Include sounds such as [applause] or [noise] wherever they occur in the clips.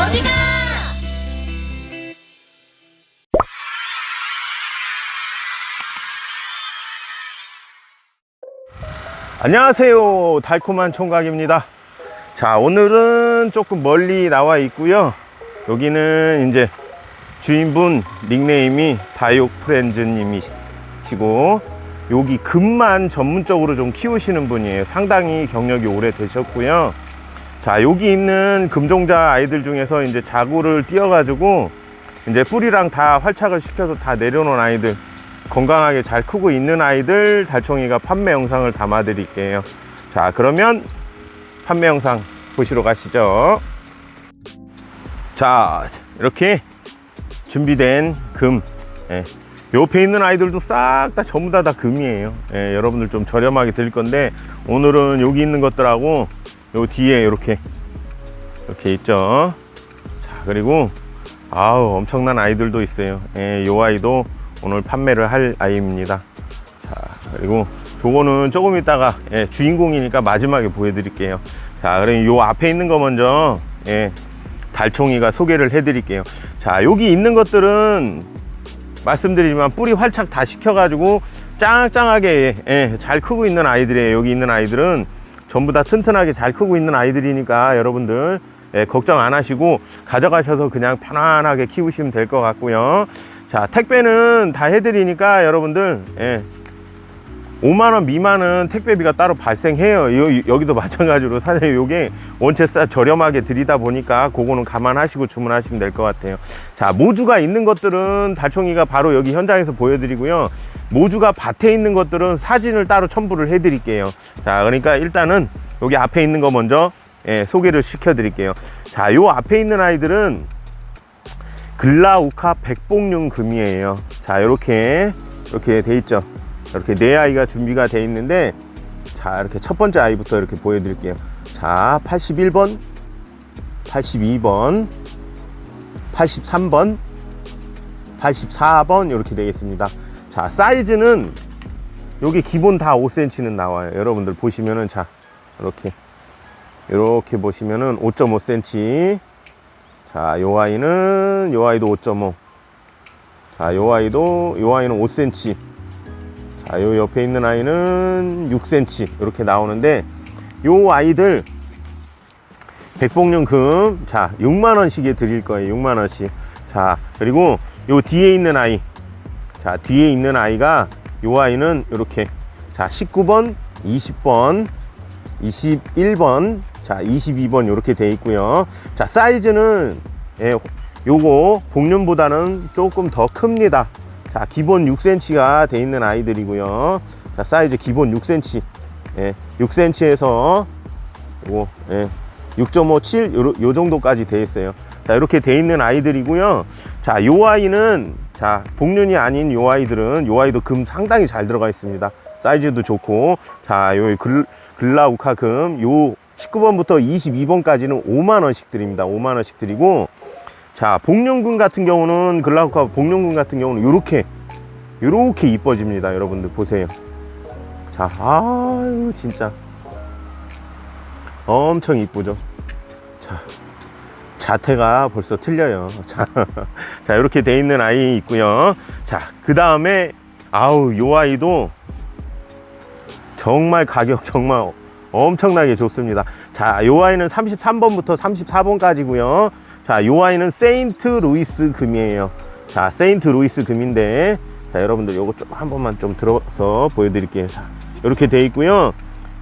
어디가? 안녕하세요. 달콤한 총각입니다. 자 오늘은 조금 멀리 나와 있고요. 여기는 이제 주인분 닉네임이 다육 프렌즈 님이시고 여기 금만 전문적으로 좀 키우시는 분이에요. 상당히 경력이 오래 되셨고요 자 여기 있는 금종자 아이들 중에서 이제 자구를 띄어가지고 이제 뿌리랑 다 활착을 시켜서 다 내려놓은 아이들 건강하게 잘 크고 있는 아이들 달총이가 판매 영상을 담아 드릴게요. 자 그러면 판매 영상 보시러 가시죠. 자 이렇게 준비된 금. 예. 옆에 있는 아이들도 싹 다 전부 다 다 금이에요. 예, 여러분들 좀 저렴하게 드릴 건데 오늘은 여기 있는 것들하고 요 뒤에 이렇게 이렇게 있죠? 자 그리고 아우 엄청난 아이들도 있어요. 예, 요 아이도 오늘 판매를 할 아이입니다. 자 그리고 요거는 조금 있다가 예, 주인공이니까 마지막에 보여드릴게요. 자 그럼 요 앞에 있는 거 먼저 예, 달총이가 소개를 해드릴게요. 자 여기 있는 것들은 말씀드리지만 뿌리 활착 다 시켜가지고 짱짱하게 예, 잘 크고 있는 아이들이에요. 여기 있는 아이들은 전부 다 튼튼하게 잘 크고 있는 아이들이니까 여러분들 예, 걱정 안 하시고 가져가셔서 그냥 편안하게 키우시면 될 것 같고요. 자 택배는 다 해드리니까 여러분들 예, 5만원 미만은 택배비가 따로 발생해요. 여, 여기도 [laughs] 마찬가지로 사장님 요게 원체 싸 저렴하게 드리다 보니까 그거는 감안하시고 주문하시면 될 것 같아요. 자 모주가 있는 것들은 달총이가 바로 여기 현장에서 보여드리고요. 모주가 밭에 있는 것들은 사진을 따로 첨부를 해 드릴게요. 자 그러니까 일단은 여기 앞에 있는 거 먼저 예, 소개를 시켜 드릴게요. 자 요 앞에 있는 아이들은 글라우카 백봉륜 금이에요. 자 이렇게 이렇게 돼 있죠 이렇게 네 아이가 준비가 돼 있는데 자 이렇게 첫 번째 아이부터 이렇게 보여드릴게요 자 81번 82번 83번 84번 이렇게 되겠습니다 자 사이즈는 여기 기본 다 5cm는 나와요 여러분들 보시면은 자 이렇게 이렇게 보시면은 5.5cm 자, 요 아이는 요 아이도 5.5. 자, 요 아이도 요 아이는 5cm. 자, 요 옆에 있는 아이는 6cm 이렇게 나오는데 요 아이들 백봉륜 금, 자, 6만 원씩에 드릴 거예요. 6만 원씩. 자, 그리고 요 뒤에 있는 아이. 자, 뒤에 있는 아이가 요 아이는 이렇게 자, 19번, 20번, 21번, 자, 22번 이렇게 돼 있고요. 자, 사이즈는 예, 요거 복륜보다는 조금 더 큽니다. 자, 기본 6cm가 돼 있는 아이들이고요. 자, 사이즈 기본 6cm. 예, 6cm에서 요거 예, 6.57 요, 요 정도까지 돼 있어요. 자, 이렇게 돼 있는 아이들이고요. 자, 요 아이는 자, 복륜이 아닌 요 아이들은 요 아이도 금 상당히 잘 들어가 있습니다. 사이즈도 좋고 자, 요 글, 글라우카 금요 19번부터 22번까지는 5만 원씩 드립니다. 5만 원씩 드리고 자, 복륜군 같은 경우는 글라우카 복륜군 같은 경우는 요렇게 요렇게 이뻐집니다. 여러분들 보세요. 자, 아유 진짜 엄청 이쁘죠. 자, 자태가 벌써 틀려요. 자, [laughs] 자 이렇게 돼 있는 아이 있고요. 자, 그 다음에 아우 요 아이도 정말 가격 정말 엄청나게 좋습니다. 자, 요 아이는 33번부터 34번까지고요. 자, 요 아이는 세인트 루이스 금이에요. 자, 세인트 루이스 금인데 자, 여러분들 요거 좀 한 번만 좀 들어서 보여 드릴게요. 자, 이렇게 돼 있고요.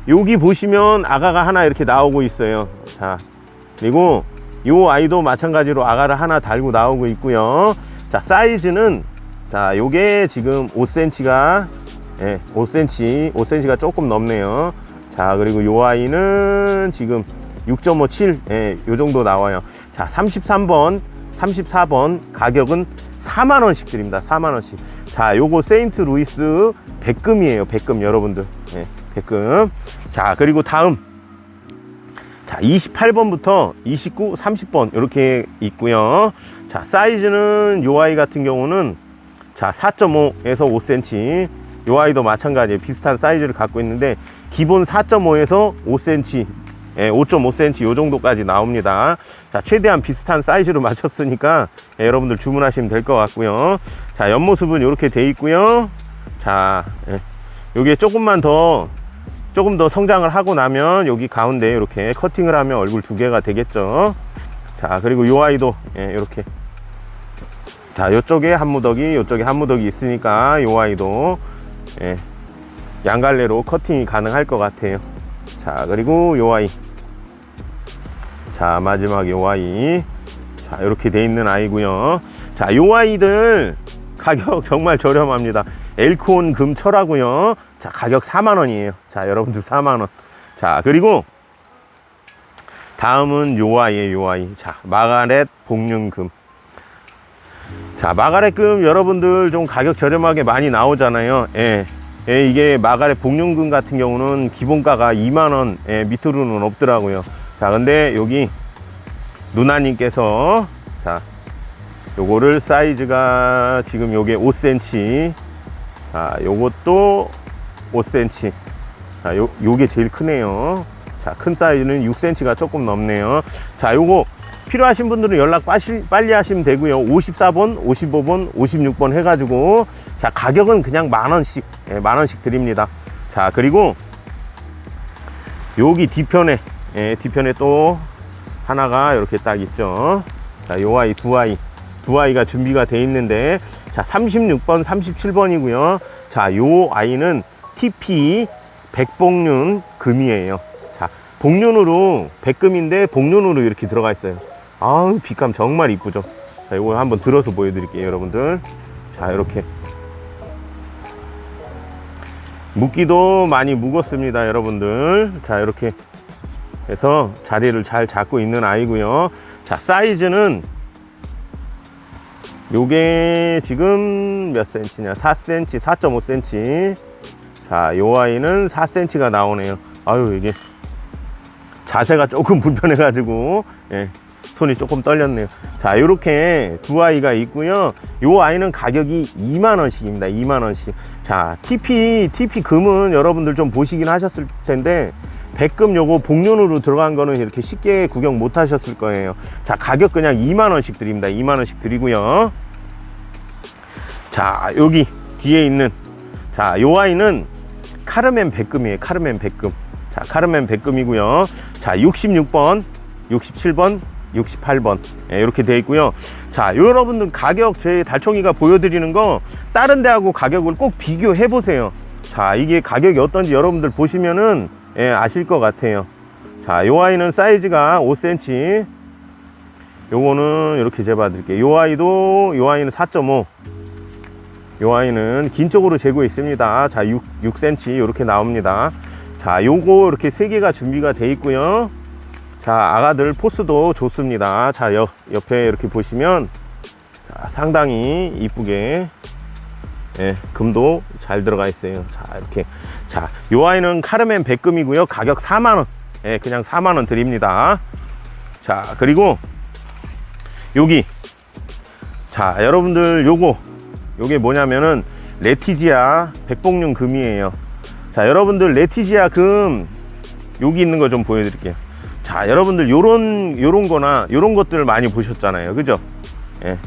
여기 보시면 아가가 하나 이렇게 나오고 있어요. 자, 그리고 요 아이도 마찬가지로 아가를 하나 달고 나오고 있고요. 자, 사이즈는 자, 요게 지금 5cm가 예, 5cm, 5cm가 조금 넘네요. 자, 그리고 요 아이는 지금 6.57, 예, 요 정도 나와요. 자, 33번, 34번 가격은 4만원씩 드립니다. 4만원씩. 자, 요거 세인트 루이스 백금이에요. 백금, 여러분들. 예, 백금. 자, 그리고 다음. 자, 28번부터 29, 30번 이렇게 있고요. 자, 사이즈는 요 아이 같은 경우는 자, 4.5에서 5cm. 요 아이도 마찬가지예요. 비슷한 사이즈를 갖고 있는데 기본 4.5에서 5cm 예, 5.5cm 요 정도까지 나옵니다. 자, 최대한 비슷한 사이즈로 [laughs] 맞췄으니까 예, 여러분들 주문하시면 될 것 같고요. 자, 옆모습은 이렇게 돼 있고요. 자, 예, 요게 조금만 더 조금 더 성장을 하고 나면 여기 가운데 이렇게 커팅을 하면 얼굴 두 개가 되겠죠. 자, 그리고 요 아이도 예, 이렇게 자, 요쪽에 한 무더기, 요쪽에 한 무더기 있으니까 요 아이도 예, 양갈래로 커팅이 가능할 것 같아요. 자, 그리고 요 아이. 자, 마지막 요 아이. 자, 이렇게 돼 있는 아이고요. 자, 요 아이들 가격 정말 저렴합니다. 엘코온 금철하고요. 자, 가격 4만 원이에요. 자, 여러분들 4만 원. 자, 그리고 다음은 요 아이예요, 요 아이. 자, 마가렛 복륜금. 자, 마가렛금 여러분들 좀 가격 저렴하게 많이 나오잖아요. 예. 예, 이게 마가렛 복륜금 같은 경우는 기본가가 2만원 예, 밑으로는 없더라고요. 자, 근데 여기 누나님께서 자, 요거를 사이즈가 지금 요게 5cm. 자, 요것도 5cm. 자, 요, 요게 제일 크네요. 자, 큰 사이즈는 6cm가 조금 넘네요. 자, 요거 필요하신 분들은 연락 빨리, 빨리 하시면 되고요. 54번, 55번, 56번 해가지고 자 가격은 그냥 만 원씩 예, 만 원씩 드립니다. 자 그리고 여기 뒤편에 예, 뒤편에 또 하나가 이렇게 딱 있죠. 자, 요 아이 두 아이 두 아이가 준비가 돼 있는데 자 36번, 37번이고요. 자, 요 아이는 TP 백복륜 금이에요. 자, 복륜으로 백금인데 복륜으로 이렇게 들어가 있어요. 아우 빛감 정말 이쁘죠. 자, 이거 한번 들어서 보여드릴게요, 여러분들. 자, 이렇게 묵기도 많이 묵었습니다, 여러분들. 자, 이렇게 해서 자리를 잘 잡고 있는 아이고요. 자, 사이즈는 요게 지금 몇 센치냐? 4cm, 4.5cm. 자, 요 아이는 4cm가 나오네요. 아유, 이게 자세가 조금 [laughs] 불편해가지고, 예, 손이 조금 떨렸네요. 자, 이렇게 두 아이가 있고요. 요 아이는 가격이 2만 원씩입니다. 2만 원씩. 자, TP TP 금은 여러분들 좀 보시긴 하셨을 텐데 백금 요거 복륜으로 들어간 거는 이렇게 쉽게 구경 못 하셨을 거예요. 자, 가격 그냥 2만 원씩 드립니다. 2만 원씩 드리고요. 자, 여기 뒤에 있는 자, 요 아이는 카르멘 백금이에요. 카르멘 백금. 자, 카르멘 백금이고요. 자, 66번, 67번, 68번 예, 이렇게 되어 있고요. 자, 여러분들 가격 제 달총이가 보여드리는 거 다른 데하고 가격을 꼭 비교해 보세요. 자, 이게 가격이 어떤지 여러분들 보시면은 예, 아실 것 같아요. 자, 요 아이는 사이즈가 5cm. 요거는 이렇게 재봐 드릴게요. 요 아이도 요 아이는 4.5. 요 아이는 긴 쪽으로 재고 있습니다. 자, 6, 6cm 이렇게 나옵니다. 자, 요거 이렇게 세 개가 준비가 돼 있고요. 자, 아가들 포스도 좋습니다. 자, 옆, 옆에 이렇게 보시면 자, 상당히 이쁘게 예, 금도 잘 들어가 있어요. 자, 이렇게. 자, 요 아이는 카르멘 백금이고요. 가격 4만원. 예, 그냥 4만원 드립니다. 자, 그리고 여기. 자, 여러분들 요거. 요게 뭐냐면은 레티지아 백복륜 금이에요. 자, 여러분들 레티지아 금 여기 있는 거 좀 보여드릴게요. 자, 여러분들 요런 요런 거나 요런 것들 많이 보셨잖아요. 그죠? 예.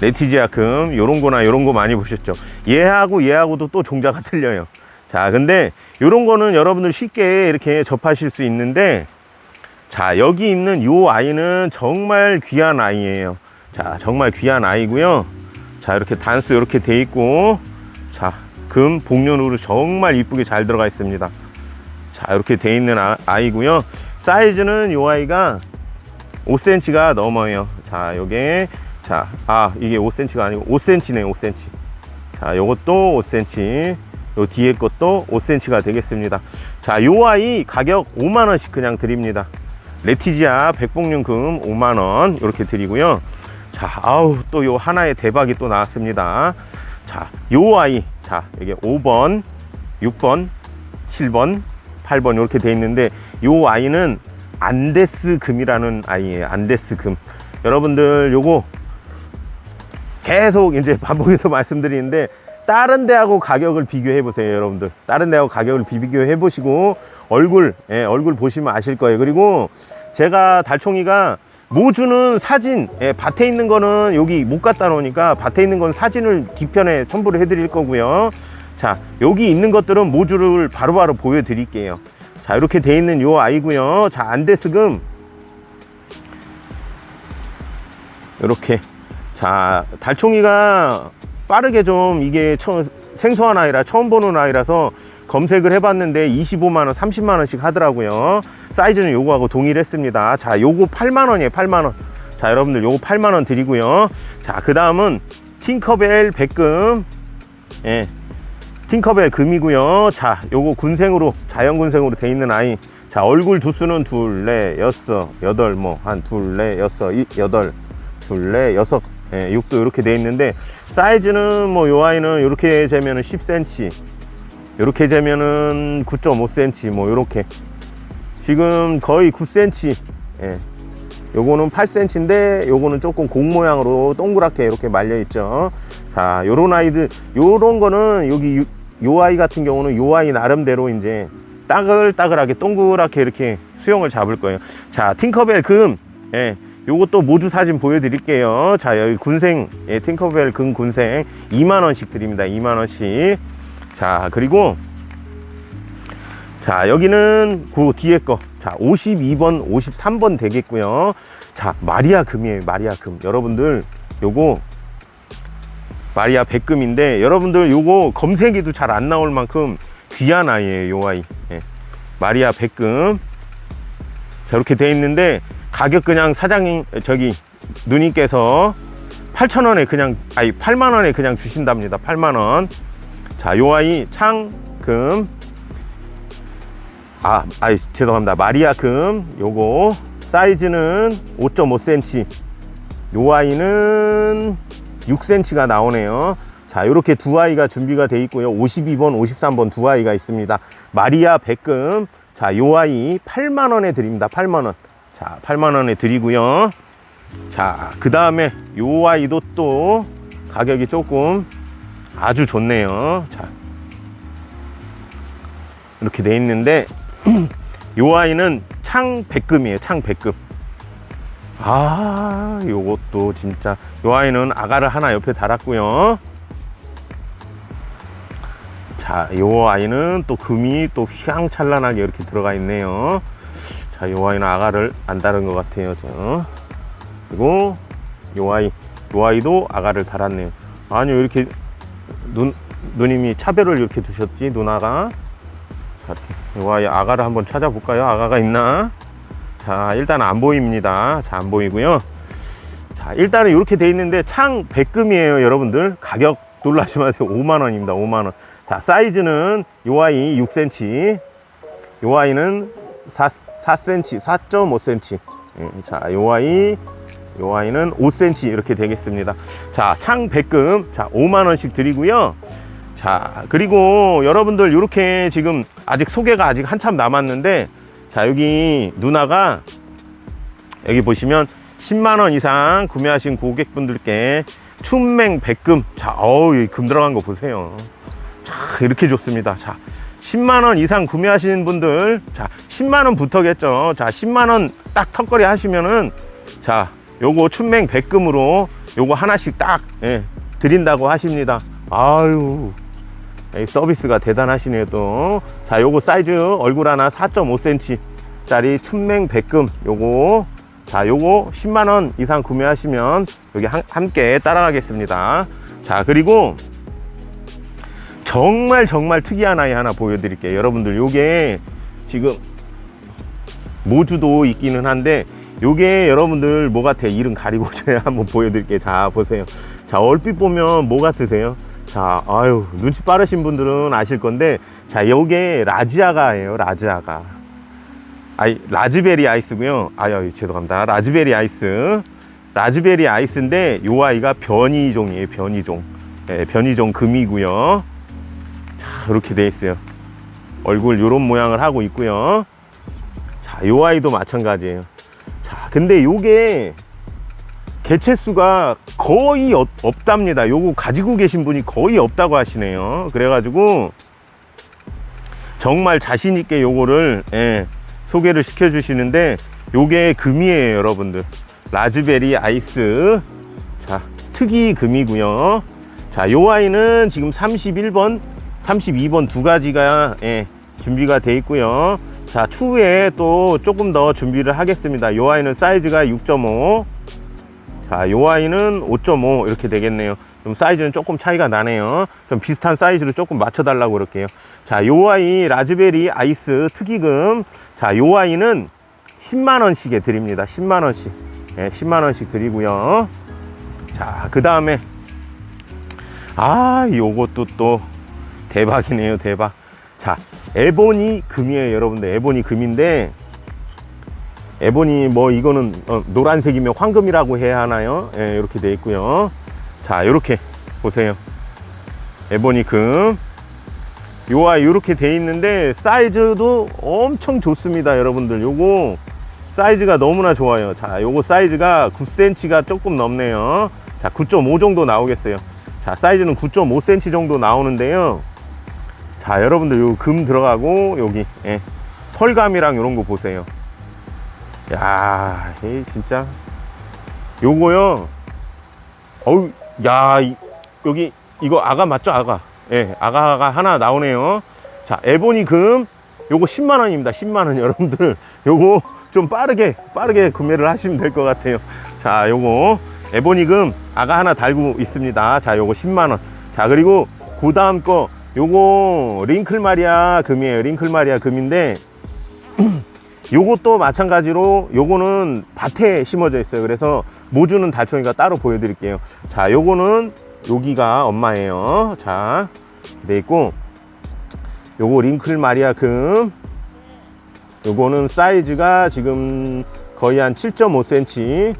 레티지아 금 요런 거나 요런 거 많이 보셨죠. 얘하고 얘하고도 또 종자가 [laughs] 틀려요. 자, 근데 요런 거는 여러분들 쉽게 이렇게 접하실 수 있는데 자, 여기 있는 요 아이는 정말 귀한 아이예요. 자, 정말 귀한 아이고요. 자, 이렇게 단수 이렇게 돼 있고 자, 금 복륜으로 정말 이쁘게 잘 들어가 있습니다. 자, 이렇게 돼 있는 아, 아이고요. 사이즈는 요 아이가 5cm가 넘어요. 자, 요게 자, 아, 이게 5cm가 아니고 5cm네요, 5cm. 자, 요것도 5cm. 요 뒤에 것도 5cm가 되겠습니다. 자, 요 아이 가격 5만 원씩 그냥 드립니다. 레티지아 백복륜 금 5만 원 이렇게 드리고요. 자, 아우 또 요 하나의 대박이 또 나왔습니다. 자, 요 아이 자, 이게 5번, 6번, 7번, 8번 이렇게 돼 있는데 요 아이는 안데스 금이라는 아이예요. 안데스 금. 여러분들 요거 계속 이제 [laughs] 반복해서 말씀드리는데 다른 데하고 가격을 비교해 보세요, 여러분들. 다른 데하고 가격을 비교해 보시고 얼굴, 예, 얼굴 보시면 아실 거예요. 그리고 제가 달총이가 모주는 사진, 예, 밭에 있는 거는 여기 못 갖다 놓으니까 밭에 있는 건 사진을 뒤편에 첨부를 해 드릴 거고요. 자, 여기 있는 것들은 모주를 바로바로 보여 드릴게요. 자, 이렇게 돼 있는 요 아이고요. 자, 안데스금 이렇게 자 달총이가 빠르게 좀 이게 처, 생소한 아이라 처음 보는 아이라서 검색을 해봤는데 25만원 30만원씩 하더라고요. 사이즈는 요거하고 동일했습니다. 자 요거 8만원이에요 8만원. 자 여러분들 요거 8만원 드리고요. 자그 다음은 팅커벨 백금. 예 팅커벨 금이고요. 자 요거 군생으로 자연군생으로 돼 있는 아이. 자 얼굴 두수는 둘, 넷, 여섯, 여덟 뭐 한 둘, 넷, 여섯, 이, 여덟 둘, 넷, 여섯, 예, 6도 이렇게 돼 있는데 사이즈는 뭐 요 아이는 이렇게 재면은 10cm 이렇게 재면은 9.5cm 뭐 이렇게. 지금 거의 9cm 예. 요거는 8cm인데 요거는 조금 공 모양으로 동그랗게 이렇게 말려 있죠. 자 요런 아이들 요런 거는 여기 유- 요 아이 같은 경우는 요 아이 나름대로 이제 따글따글하게 동그랗게 이렇게 수영을 잡을 거예요. 자 팅커벨 금. 예. 요것도 모두 사진 보여드릴게요. 자, 여기 군생, 예, 팅커벨 금 군생 2만원씩 드립니다. 2만원씩. 자, 그리고, 자, 여기는 그 뒤에 거. 자, 52번, 53번 되겠고요. 자, 마리아 금이에요. 마리아 금. 여러분들, 요거, 마리아 백금인데, 여러분들 요거 검색에도 잘 안 나올 만큼 귀한 아이예요. 요 아이. 예. 마리아 백금. 자, 이렇게 돼 있는데, 가격 그냥 사장님 저기 누님께서 8,000원에 그냥 아니 8만 원에 그냥 주신답니다. 8만 원. 자, 요 아이 창금 아, 아이 죄송합니다. 마리아 금 요거 사이즈는 5.5cm. 요 아이는 6cm가 나오네요. 자, 요렇게 두 아이가 준비가 돼 있고요. 52번, 53번 두 아이가 있습니다. 마리아 백금. 자, 요 아이 8만 원에 드립니다. 8만 원. 자, 8만 원에 드리고요. 자, 그 다음에 요 아이도 또 가격이 조금 아주 좋네요. 자, 이렇게 돼 있는데 [clears throat] 요 아이는 창 백금이에요. 창 백금. 아, 요것도 진짜 요 아이는 아가를 하나 옆에 달았고요. 자, 요 아이는 또 금이 또 휘황찬란하게 이렇게 들어가 있네요. 자, 요 아이는 아가를 안 다른 것 같아요. 저. 그리고 요 아이, 요 아이도 아가를 달았네요. 아니요, 이렇게 눈, 누님이 차별을 이렇게 두셨지, 누나가. 자. 요 아이 아가를 한번 찾아볼까요? 아가가 있나? 자, 일단 안 보입니다. 자, 안 보이고요. 자, 일단은 이렇게 돼 있는데 창 백금이에요, 여러분들. 가격 놀라지 마세요. 5만 원입니다. 5만 원. 자, 사이즈는 요 아이 6cm. 요 아이는 4, 4cm, 4.5cm. 예, 자, 요 아이, 요 아이는 5cm 이렇게 되겠습니다. 자, 창 백금. 자, 5만 원씩 드리고요. 자, 그리고 여러분들 이렇게 지금 아직 소개가 아직 한참 남았는데 자, 여기 누나가 여기 보시면 10만 원 이상 구매하신 고객분들께 춘맹 백금. 자, 어우, 금 들어간 거 보세요. 자, 이렇게 좋습니다. 자, 10만 원 이상 구매하시는 분들, 자, 10만 원부터겠죠. 자, 10만 원 딱 턱걸이 하시면은 자, 요거 춘맹 백금으로 요거 하나씩 딱 예, 드린다고 하십니다. 아유. 이 서비스가 대단하시네요 또. 자, 요거 사이즈 얼굴 하나 4.5cm 짜리 춘맹 백금 요거 자, 요거 10만 원 이상 구매하시면 여기 한, 함께 따라가겠습니다. 자, 그리고 정말 정말 특이한 아이 하나 보여드릴게요. 여러분들 요게 지금 모주도 있기는 한데 요게 여러분들 뭐 같아요? 이름 가리고 [laughs] 제가 한번 보여드릴게요. 자 보세요. 자 얼핏 보면 뭐 같으세요? 자 아유 눈치 빠르신 분들은 아실 건데 자 요게 라지아가예요. 라지아가. 아이 라즈베리 아이스고요. 아유 죄송합니다. 라즈베리 아이스. 라즈베리 아이스인데 요 아이가 변이종이에요. 변이종. 예, 변이종 금이고요. 자 이렇게 돼 있어요. 얼굴 요런 모양을 하고 있고요. 자, 요 아이도 마찬가지예요. 자, 근데 요게 개체수가 거의 없, 없답니다. 요거 가지고 계신 분이 거의 없다고 하시네요. 그래가지고 정말 자신 있게 요거를 예, 소개를 시켜 주시는데 요게 금이에요, 여러분들. 라즈베리 아이스. 자, 특이 금이고요. 자, 요 아이는 지금 31번, 32번 두 가지가 예, 준비가 돼 있고요. 자, 추후에 또 조금 더 준비를 하겠습니다. 요 아이는 사이즈가 6.5. 자, 요 아이는 5.5 이렇게 되겠네요. 좀 사이즈는 조금 차이가 나네요. 좀 비슷한 사이즈로 조금 맞춰 달라고 그럴게요. 자, 요 아이 라즈베리 아이스 특이금. 자, 요 아이는 10만 원씩에 드립니다. 10만 원씩. 예, 10만 원씩 드리고요. 자, 그 다음에 아, 요것도 또 대박이네요, 대박. 자, 에보니 금이에요, 여러분들. 에보니 금인데 에보니 뭐 이거는 어, 노란색이면 황금이라고 해야 하나요? 예, 이렇게 돼 있고요. 자, 이렇게 보세요. 에보니 금. 요아 이렇게 돼 있는데 사이즈도 엄청 좋습니다, 여러분들. 요거 사이즈가 너무나 좋아요. 자, 요거 사이즈가 9cm가 조금 넘네요. 자, 9.5 정도 나오겠어요. 자, 사이즈는 9.5cm 정도 나오는데요. 자, 여러분들 요 금 들어가고 여기 예, 펄감이랑 이런 거 보세요. 야, 이 진짜 요거요. 어우, 야, 이- 여기 이거 아가 맞죠, 아가? 예, 아가가 하나 나오네요. 자, 에보니 금 요거 10만 원입니다. 10만 원 여러분들 요거 좀 빠르게 빠르게 구매를 하시면 될 것 같아요. 자, 요거 에보니 금 아가 하나 달고 있습니다. 자, 요거 10만 원. 자, 그리고 그 다음 거 요거 링클 마리아 금이에요. 링클 마리아 금인데 [clears throat] 요것도 마찬가지로 요거는 밭에 심어져 있어요. 그래서 모주는 달총이가 따로 보여드릴게요. 자, 요거는 여기가 엄마예요. 자, 돼 있고 요거 링클 마리아 금 요거는 사이즈가 지금 거의 한 7.5cm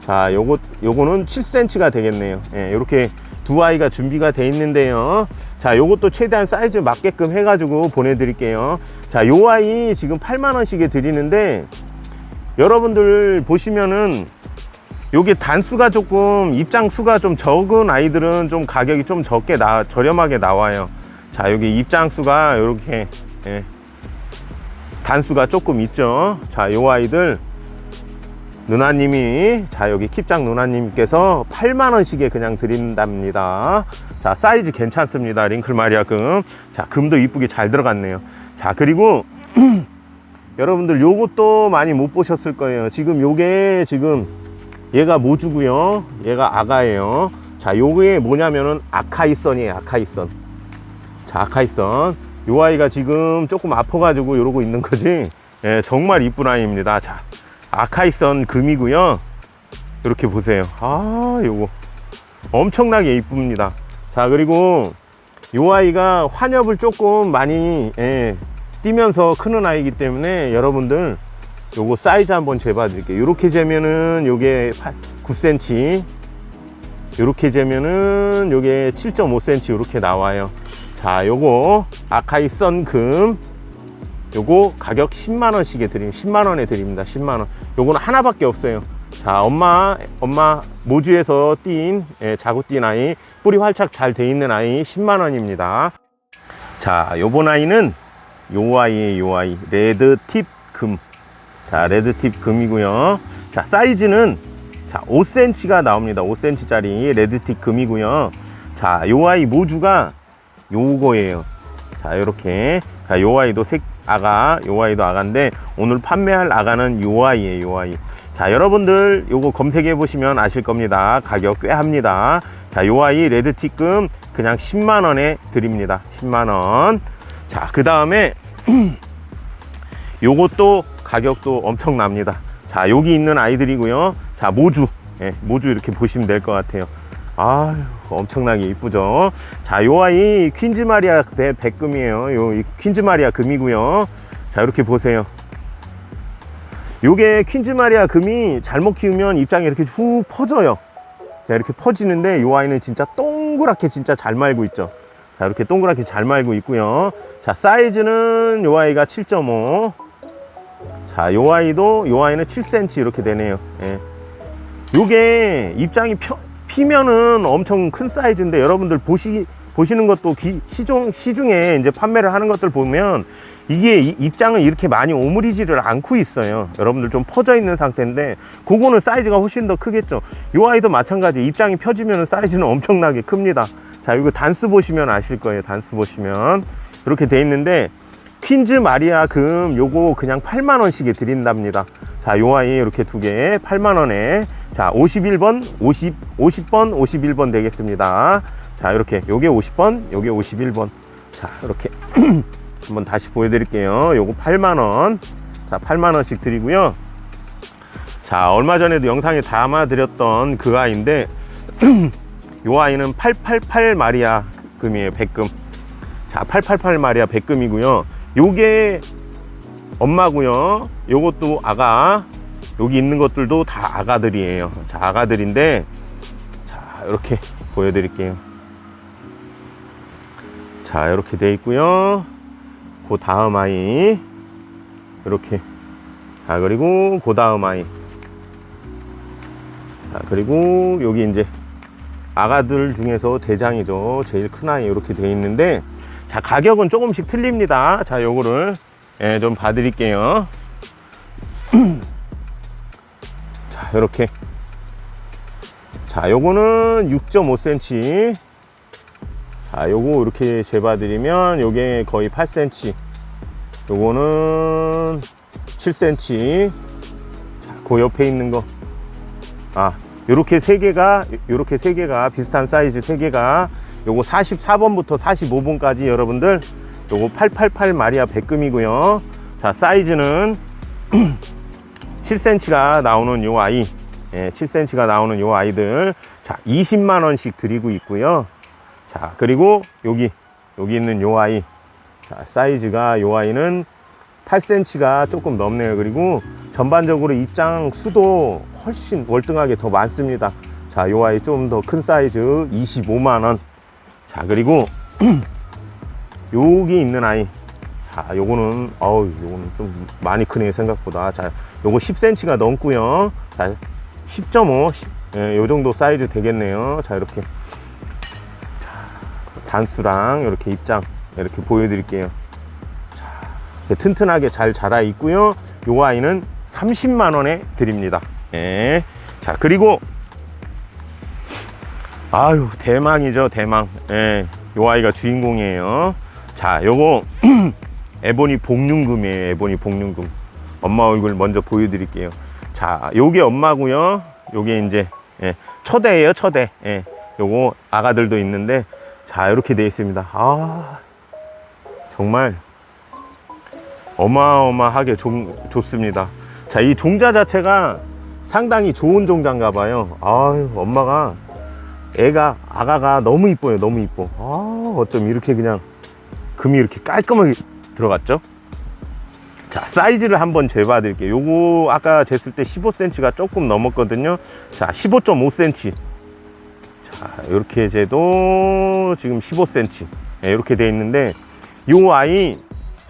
자 요거 요거는 7cm가 되겠네요 예, 이렇게 두 아이가 준비가 돼 있는데요. 자 요것도 최대한 사이즈 맞게끔 해 가지고 보내드릴게요. 자 요 아이 지금 8만원씩에 드리는데 여러분들 보시면은 요게 단수가 조금 입장 수가 좀 적은 아이들은 좀 가격이 좀 적게 나 저렴하게 나와요. 자 여기 입장 수가 이렇게 예, 단수가 조금 있죠. 자 요 아이들 누나님이 자 여기 킵장 누나님께서 8만원씩에 그냥 드린답니다. 자 사이즈 괜찮습니다. 링클 마리아 금 자 금도 이쁘게 잘 들어갔네요. 자 그리고 [clears throat] 여러분들 요것도 많이 못 보셨을 거예요. 지금 요게 지금 얘가 모주고요. 얘가 아가예요. 자 요게 뭐냐면은 아카이선이에요 아카이선. 자 아카이선. 요 아이가 지금 조금 아파가지고 이러고 있는 거지? 예, 정말 이쁜 아이입니다. 자 아카이선 금이고요. 이렇게 보세요. 아 요거. 엄청나게 이쁩니다. 자 그리고 요 아이가 환엽을 조금 많이 예, 뛰면서 크는 아이기 때문에 여러분들 요거 사이즈 한번 재봐 드릴게요. 요렇게 재면은 요게 8, 9cm 요렇게 재면은 요게 7.5cm 요렇게 나와요. 자 요거 아카이 썬금. 요거 가격 10만원씩에 드립니다 10만원에 드립니다. 10만원 요거는 하나밖에 없어요. 자 엄마 엄마 모주에서 띈 예, 자구 띈 아이 뿌리 활착 잘 돼 있는 아이 10만원입니다. 자 요번 아이는 요 아이의 요 아이 레드 팁금. 자 레드 팁 금이고요. 자 사이즈는 자 5cm가 나옵니다. 5cm 짜리 레드 팁 금이고요. 자 요 아이 모주가 요거예요. 자 요렇게. 자, 요 아이도 색 아가 요 아이도 아가인데 오늘 판매할 아가는 요 아이예요 요 아이. 자 여러분들 요거 검색해 보시면 아실 겁니다. 가격 꽤 합니다. 자요 아이 레드 틱금 그냥 10만원에 드립니다. 10만원. 자그 다음에 [clears throat] 요것도 가격도 엄청납니다. 자 여기 있는 아이들이고요. 자 모주. 예, 모주 이렇게 보시면 될 것 같아요. 아유 엄청나게 이쁘죠? 자 요 아이 퀸즈 마리아 배, 백금이에요. 요이 퀸즈 마리아 금이고요. 자 이렇게 보세요. 요게 퀸즈 마리아 금이 잘못 키우면 입장이 이렇게 쭉 퍼져요. 자 이렇게 퍼지는데 요 아이는 진짜 동그랗게 진짜 잘 말고 있죠. 자 이렇게 동그랗게 잘 말고 있고요. 자 사이즈는 요 아이가 7.5 자, 요 아이도 요 아이는 7cm 이렇게 되네요. 예. 요게 입장이 펴, 피면은 엄청 큰 사이즈인데 여러분들 보시 보시는 것도 기- 시중 시중에 이제 판매를 하는 것들 보면 이게 이- 입장은 이렇게 많이 오므리지를 않고 있어요. 여러분들 좀 퍼져 있는 상태인데 그거는 사이즈가 훨씬 더 크겠죠. 요 아이도 마찬가지 입장이 펴지면 사이즈는 [laughs] 엄청나게 큽니다. 자, 이거 단스 보시면 아실 거예요. 단스 보시면 이렇게 돼 있는데 퀸즈 마리아 금 요거 그냥 8만 원씩에 드린답니다. 자, 요 아이 이렇게 두 개 8만 원에 자, 51번, 50 50번, 51번 되겠습니다. 자, 이렇게 요게 50번, 요게 51번. 자, 이렇게 [clears throat] 한번 다시 보여 드릴게요. 요거 8만 원. 자, 8만 원씩 드리고요. 자, 얼마 전에도 영상에 담아 드렸던 그 아이인데 [clears throat] 요 아이는 888 마리아 금이에요. 백금. 자, 888 마리아 백금이고요. 요게 엄마고요. 요것도 아가. 여기 있는 것들도 다 아가들이에요. 자, 아가들인데 자, 이렇게 보여 드릴게요. 자, 이렇게 돼 있고요. 그 다음 아이 이렇게. 자, 그리고 그 다음 아이. 자, 그리고 여기 이제 아가들 중에서 대장이죠. 제일 큰 아이 이렇게 돼 있는데 자, 가격은 조금씩 틀립니다. 자, 요거를 예, 좀 봐드릴게요. 자, 이렇게. 자, 요거는 6.5cm. 자, 요거 이렇게 재봐드리면 요게 거의 8cm. 요거는 7cm. 자, 그 옆에 있는 거. 아, 요렇게 세 개가, 요렇게 세 개가 비슷한 사이즈 세 개가 요거 44번부터 45번까지 여러분들 요거 888 마리아 백금이고요. 자, 사이즈는 [clears throat] 7cm가 나오는 요 아이. 예, 7cm가 나오는 요 아이들. 자, 20만 원씩 드리고 있고요. 자, 그리고 여기 여기 있는 요 아이. 자, 사이즈가 요 아이는 8cm가 조금 넘네요. 그리고 전반적으로 입장 수도 훨씬 월등하게 더 많습니다. 자, 요 아이 좀 더 큰 사이즈 25만 원. 자, 그리고 [clears throat] 여기 있는 아이. 자, 요거는 어우, 요거는 좀 많이 크네요, 생각보다. 자, 요거 10cm가 넘고요. 자, 10.5, 10, 예, 요 정도 사이즈 되겠네요. 자, 이렇게 자, 단수랑 이렇게 입장 이렇게 보여드릴게요. 자, 이렇게 튼튼하게 잘 자라 있고요. 요 아이는 30만 원에 드립니다. 예. 자, 그리고 아유, 대망이죠, 대망. 예. 요 아이가 주인공이에요. 자, 요거 [clears throat] 에보니 복륜금이에요. 에보니 복륜금. 엄마 얼굴 먼저 보여드릴게요. 자, 요게 엄마고요. 요게 이제 예, 초대예요, 초대. 예, 요거 아가들도 있는데 자 이렇게 되어 있습니다. 아 정말 어마어마하게 종, 좋습니다. 자, 이 종자 자체가 상당히 좋은 종자인가 봐요. 아유, 엄마가 애가 아가가 너무 이뻐요. 너무 이뻐. 아, 어쩜 이렇게 그냥 금이 이렇게 깔끔하게 들어갔죠? 자, 사이즈를 한번 재봐 드릴게요. 요거 아까 쟀을 때 15cm가 조금 넘었거든요. 자, 15.5cm. 자, 이렇게 재도 지금 15cm. 예, 이렇게 돼 있는데 요 아이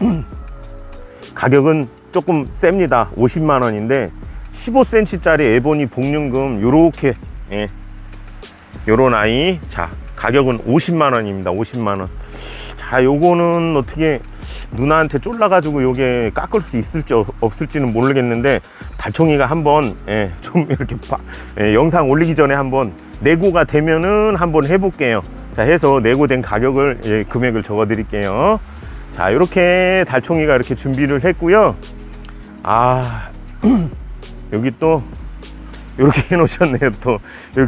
[clears throat] 가격은 조금 셉니다. 50만 원인데 15cm짜리 에보니 복륜금 요렇게 예. 요런 아이 자 가격은 50만 원입니다. 50만 원. 자 요거는 어떻게 누나한테 쫄라가지고 요게 깎을 수 있을지 없- 없을지는 모르겠는데 달총이가 한번 예, 좀 이렇게 봐- 예, 영상 올리기 전에 한번 내고가 되면은 한번 해볼게요. 자 해서 내고된 가격을 예, 금액을 적어 드릴게요. 자 이렇게 달총이가 이렇게 준비를 했고요. 아 [clears throat] 여기 또 이렇게 [laughs] 해놓으셨네요. 또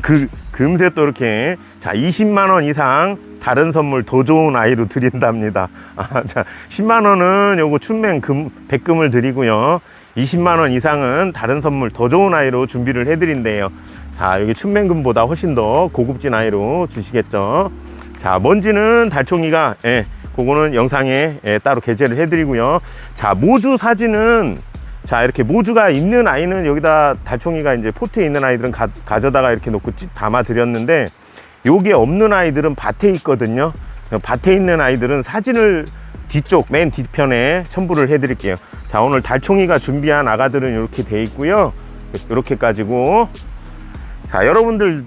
그 금세 또 이렇게 자 20만 원 이상 다른 선물 더 좋은 아이로 드린답니다. 아, 자 10만 원은 요거 춘맹 금 백금을 드리고요. 20만 원 이상은 다른 선물 더 좋은 아이로 준비를 해드린대요. 자 여기 춘맹금보다 훨씬 더 고급진 아이로 주시겠죠. 자 먼지는 달총이가 예, 그거는 영상에 예, 따로 게재를 해드리고요. 자 모주 사진은 자 이렇게 모주가 있는 아이는 여기다 달총이가 이제 포트에 있는 아이들은 가, 가져다가 이렇게 놓고 찌- 담아 드렸는데 요게 없는 아이들은 밭에 있거든요 밭에 있는 아이들은 사진을 뒤쪽 맨 뒤편에 첨부를 해 드릴게요 자 오늘 달총이가 준비한 아가들은 이렇게 돼 있고요 이렇게 가지고 자, 여러분들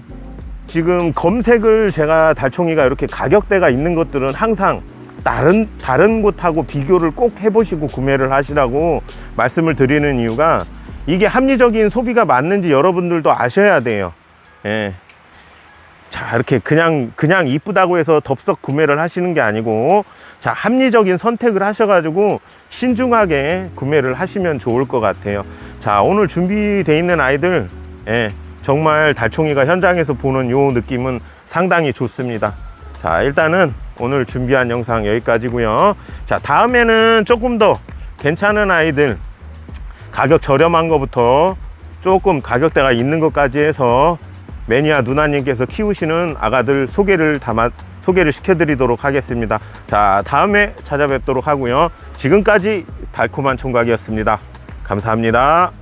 지금 검색을 제가 달총이가 이렇게 가격대가 있는 것들은 항상 다른 다른 곳하고 비교를 꼭 해보시고 구매를 하시라고 말씀을 드리는 이유가 이게 합리적인 소비가 맞는지 여러분들도 아셔야 돼요. 예. 자 이렇게 그냥 그냥 이쁘다고 해서 덥석 구매를 하시는 게 아니고 자 합리적인 선택을 하셔가지고 신중하게 구매를 하시면 좋을 것 같아요. 자 오늘 준비돼 있는 아이들 예, 정말 달총이가 현장에서 보는 요 느낌은 상당히 좋습니다. 자 일단은 오늘 준비한 영상 여기까지고요. 자 다음에는 조금 더 괜찮은 아이들 가격 저렴한 거부터 조금 가격대가 있는 것까지 해서 매니아 누나님께서 키우시는 아가들 소개를 담아 소개를 시켜드리도록 하겠습니다. 자 다음에 찾아뵙도록 하고요. 지금까지 달콤한 총각이었습니다. 감사합니다.